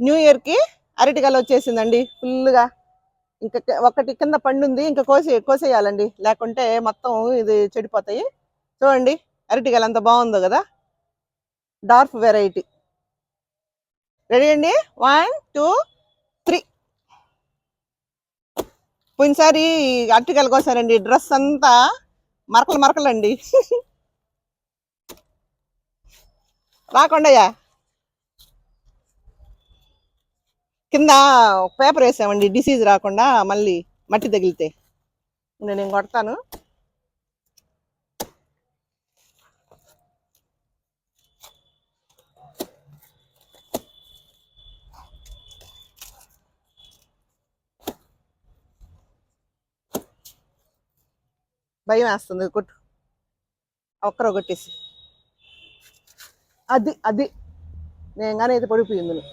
New ఇయర్కి అరటికాయలు వచ్చేసిందండి ఫుల్గా. ఇంకా ఒకటి కింద పండుంది ఇంకా కోసి కోసేయాలండి. లేకుంటే మొత్తం ఇది చెడిపోతాయి. చూడండి అరటికాయలు అంత బాగుందో కదా. Dark variety. రెడీ అండి? One two three. పోయినసారి అరటికాయలు కోసారండి. డ్రెస్ అంతా మరకలు మరకలండి. రాకుండాయా కింద పేపర్ వేసామండి డిసీజ్ రాకుండా మళ్ళీ మట్టి తగిలితే. నేను కొడతాను. భయం వేస్తుంది కొట్టు. ఒక్కరో కొట్టేసి. అది అది. నేను కానీ అయితే పడిపోయింది